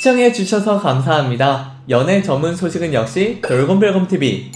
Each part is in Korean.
시청해 주셔서 감사합니다. 연애 전문 소식은 역시 돌곰별곰TV.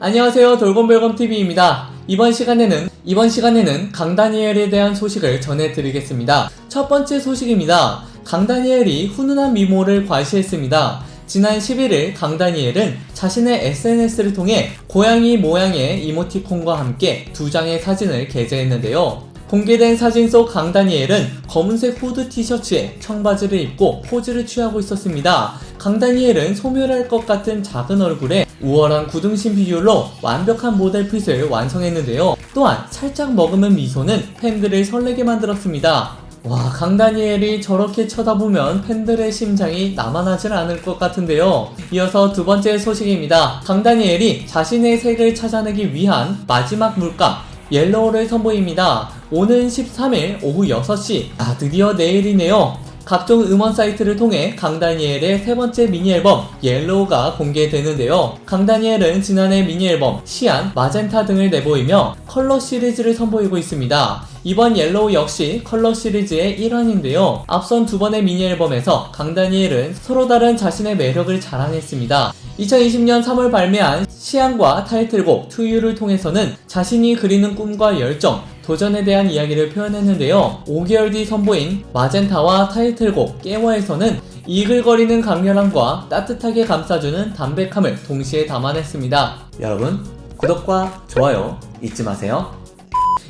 안녕하세요. 돌곰별곰TV입니다. 이번 시간에는, 이번 시간에는 강다니엘에 대한 소식을 전해드리겠습니다. 첫 번째 소식입니다. 강다니엘이 훈훈한 미모를 과시했습니다. 지난 11일 강다니엘은 자신의 SNS를 통해 고양이 모양의 이모티콘과 함께 두 장의 사진을 게재했는데요. 공개된 사진 속 강다니엘은 검은색 후드 티셔츠에 청바지를 입고 포즈를 취하고 있었습니다. 강다니엘은 소멸할 것 같은 작은 얼굴에 우월한 굳은신 비율로 완벽한 모델 핏을 완성했는데요. 또한 살짝 머금은 미소는 팬들을 설레게 만들었습니다. 와, 강다니엘이 저렇게 쳐다보면 팬들의 심장이 남아나질 않을 것 같은데요. 이어서 두 번째 소식입니다. 강다니엘이 자신의 색을 찾아내기 위한 마지막 물감, 옐로우를 선보입니다. 오는 13일 오후 6시. 아, 드디어 내일이네요. 각종 음원 사이트를 통해 강다니엘의 세 번째 미니 앨범 옐로우가 공개되는데요. 강다니엘은 지난해 미니 앨범 시안, 마젠타 등을 내보이며 컬러 시리즈를 선보이고 있습니다. 이번 옐로우 역시 컬러 시리즈의 일환인데요. 앞선 두 번의 미니 앨범에서 강다니엘은 서로 다른 자신의 매력을 자랑했습니다. 2020년 3월 발매한 시안과 타이틀곡 투유를 통해서는 자신이 그리는 꿈과 열정, 도전에 대한 이야기를 표현했는데요. 5개월 뒤 선보인 마젠타와 타이틀곡 깨워에서는 이글거리는 강렬함과 따뜻하게 감싸주는 담백함을 동시에 담아냈습니다. 여러분, 구독과 좋아요 잊지 마세요.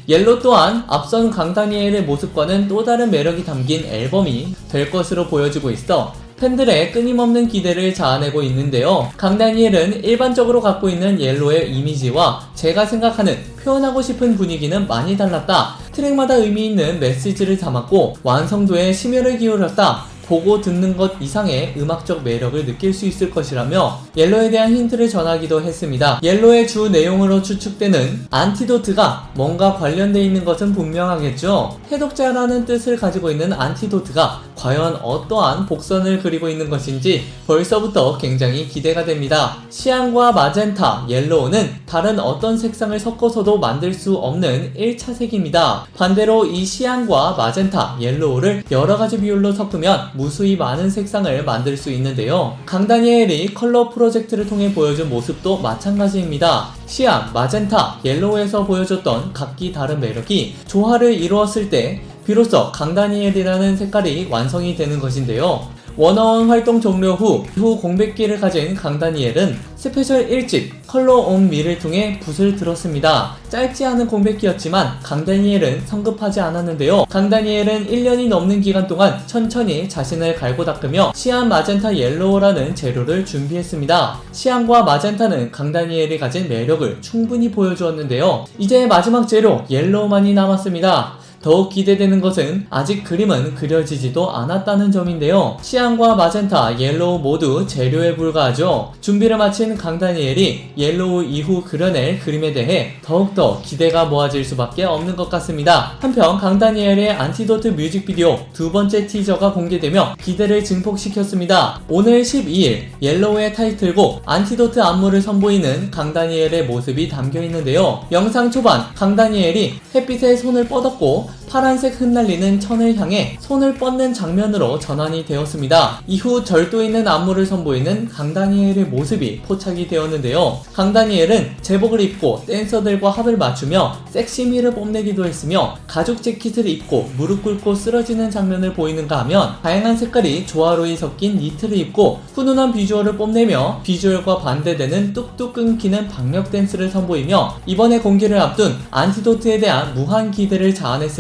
옐로 또한 앞선 강다니엘의 모습과는 또 다른 매력이 담긴 앨범이 될 것으로 보여지고 있어 팬들의 끊임없는 기대를 자아내고 있는데요. 강다니엘은 일반적으로 갖고 있는 옐로의 이미지와 제가 생각하는 표현하고 싶은 분위기는 많이 달랐다. 트랙마다 의미 있는 메시지를 담았고 완성도에 심혈을 기울였다. 보고 듣는 것 이상의 음악적 매력을 느낄 수 있을 것이라며 옐로에 대한 힌트를 전하기도 했습니다. 옐로의 주 내용으로 추측되는 안티도트가 뭔가 관련돼 있는 것은 분명하겠죠. 해독자라는 뜻을 가지고 있는 안티도트가 과연 어떠한 복선을 그리고 있는 것인지 벌써부터 굉장히 기대가 됩니다. 시안과 마젠타, 옐로우는 다른 어떤 색상을 섞어서도 만들 수 없는 1차 색입니다. 반대로 이 시안과 마젠타, 옐로우를 여러 가지 비율로 섞으면 무수히 많은 색상을 만들 수 있는데요. 강다니엘이 컬러 프로젝트를 통해 보여준 모습도 마찬가지입니다. 시안, 마젠타, 옐로우에서 보여줬던 각기 다른 매력이 조화를 이루었을 때 비로소 강다니엘이라는 색깔이 완성이 되는 것인데요. 원어원 활동 종료 후 이후 공백기를 가진 강다니엘은 스페셜 1집 컬러 온 미를 통해 붓을 들었습니다. 짧지 않은 공백기였지만 강다니엘은 성급하지 않았는데요. 강다니엘은 1년이 넘는 기간 동안 천천히 자신을 갈고 닦으며 시안 마젠타 옐로우라는 재료를 준비했습니다. 시안과 마젠타는 강다니엘이 가진 매력을 충분히 보여주었는데요. 이제 마지막 재료 옐로우만이 남았습니다. 더욱 기대되는 것은 아직 그림은 그려지지도 않았다는 점인데요. 시안과 마젠타, 옐로우 모두 재료에 불과하죠. 준비를 마친 강다니엘이 옐로우 이후 그려낼 그림에 대해 더욱더 기대가 모아질 수밖에 없는 것 같습니다. 한편 강다니엘의 안티도트 뮤직비디오 두 번째 티저가 공개되며 기대를 증폭시켰습니다. 오늘 12일 옐로우의 타이틀곡 안티도트 안무를 선보이는 강다니엘의 모습이 담겨 있는데요. 영상 초반 강다니엘이 햇빛에 손을 뻗었고 파란색 흩날리는 천을 향해 손을 뻗는 장면으로 전환이 되었습니다. 이후 절도 있는 안무를 선보이는 강다니엘의 모습이 포착이 되었는데요. 강다니엘은 제복을 입고 댄서들과 합을 맞추며 섹시미를 뽐내기도 했으며 가죽 재킷을 입고 무릎 꿇고 쓰러지는 장면을 보이는가 하면 다양한 색깔이 조화로이 섞인 니트를 입고 훈훈한 비주얼을 뽐내며 비주얼과 반대되는 뚝뚝 끊기는 박력 댄스를 선보이며 이번에 공개를 앞둔 안티도트에 대한 무한 기대를 자아냈습니다.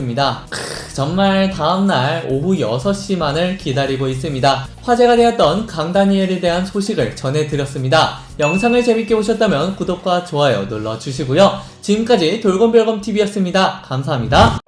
크, 정말 다음날 오후 6시만을 기다리고 있습니다. 화제가 되었던 강다니엘에 대한 소식을 전해드렸습니다. 영상을 재밌게 보셨다면 구독과 좋아요 눌러주시고요. 지금까지 돌검별검TV였습니다. 감사합니다.